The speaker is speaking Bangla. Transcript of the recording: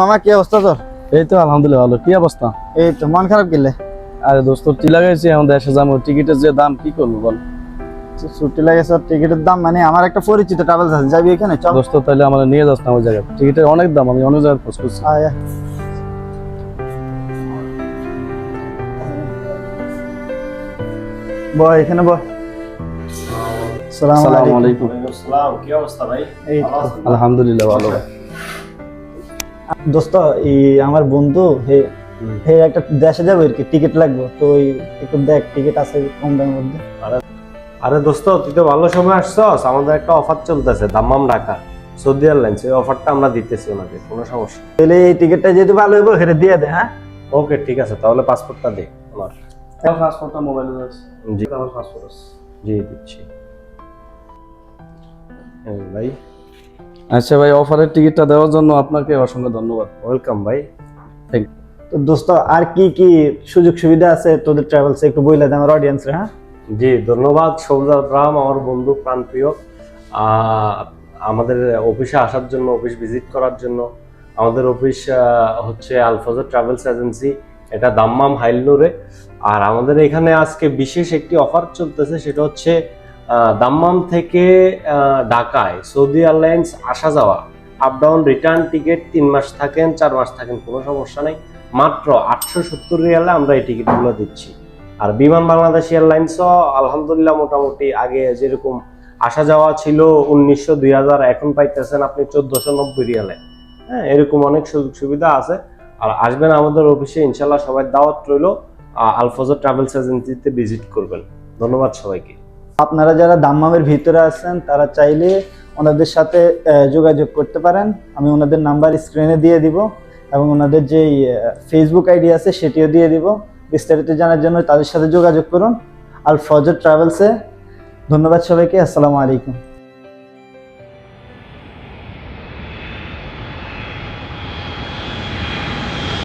মামা কি অবস্থা তোর? এই তো আলহামদুলিল্লাহ ভালো। কি অবস্থা? এই তো মন খারাপ গেলে আরে দোস্ত টি লাগাইছি এখন দেশে যাব। টিকিটের যে দাম কি করব বল? ছুটি লাগেছে টিকিটের দাম মানে আমার একটা পরিচিত ট্রাভেলস আছে যাবি এখানে? চল। দোস্ত তাহলে আমার নিয়ে যাস না ওই জায়গায়। টিকিটের অনেক দাম আমি অনেক জায়গায় খোঁজ করছি। আয় আয়। বয় এখানে বয়। সালাম আসসালামু আলাইকুম। আলাইকুম। কি অবস্থা ভাই? এই আলহামদুলিল্লাহ ভালো। দোস্ত আমার বন্ধু হে হে একটা দেশে যাবে আর কি টিকিট লাগবে। তো ওই একটু দেখ টিকিট আছে কম দামের মধ্যে। আরে দোস্ত তুই তো ভালো সময় আসছস। আমাদের একটা অফার চলতেছে দাম্মাম ঢাকা সৌদি এয়ারলাইন্স। এই অফারটা আমরা দিতেছি ওনাকে কোনো সমস্যা তাহলে এই টিকিটটা যেহেতু ভালো হইব সেটা দিয়ে দে হ্যাঁ? ওকে ঠিক আছে তাহলে পাসপোর্টটা দে আমার। পাসপোর্টটা মোবাইলে আছে জি। আমার পাসপোর্ট আছে। জি দিচ্ছি। এই ভাই। আচ্ছা ভাই অফারের টিকিটটা দেওয়ার জন্য আপনাকে অসংখ্য ধন্যবাদ। ওয়েলকাম ভাই। থ্যাংক তো দোস্ত আর কি কি সুযোগ সুবিধা আছে তোদের ট্রাভেলস একটু বইলে দে আমার অডিয়েন্স হ্যাঁ? জি ধন্যবাদ সৌজাদ রাম আমার বন্ধু প্রাণপ্রিয়। আমাদের অফিসে আসার জন্য অফিস ভিজিট করার জন্য। আমাদের অফিস হচ্ছে আলফাজর ট্রাভেলস এজেন্সি এটা দাম্মাম হাইলনুরে আর আমাদের এখানে আজকে বিশেষ একটি অফার চলতেছে সেটা হচ্ছে দাম্মাম থেকে ঢাকায় সৌদি এয়ারলাইন্স আসা যাওয়া আপ ডাউন রিটার্ন টিকিট তিন মাস থাকেন, চার মাস থাকেন, কোনো সমস্যা নেই। মাত্র আটশো সত্তর রিয়ালে আমরা এই টিকিটগুলো দিচ্ছি। আর বিমান বাংলাদেশ এয়ারলাইন্সও আলহামদুলিল্লাহ মোটামুটি আগে যেরকম আসা যাওয়া ছিল উনিশশো দুই হাজার, এখন পাইতেছেন আপনি চোদ্দশো নব্বই রিয়ালে। হ্যাঁ এরকম অনেক সুযোগ সুবিধা আছে। আর আসবেন আমাদের অফিসে ইনশাল্লাহ সবাই দাওয়াত রইল। আলফাজর ট্রাভেলস এজেন্সিতে ভিজিট করবেন। ধন্যবাদ সবাইকে। আপনারা যারা দাম্মামের ভিতরে আছেন, তারা চাইলে ওনাদের সাথে যোগাযোগ করতে পারেন। আমি ওনাদের নাম্বার স্ক্রিনে দিয়ে দিব এবং ওনাদের যে ফেসবুক আইডি আছে সেটিও দিয়ে দিব। বিস্তারিত জানার জন্য তাদের সাথে যোগাযোগ করুন। আর ফজর ট্রাভেলসে ধন্যবাদ সবাইকে। আসসালামু আলাইকুম।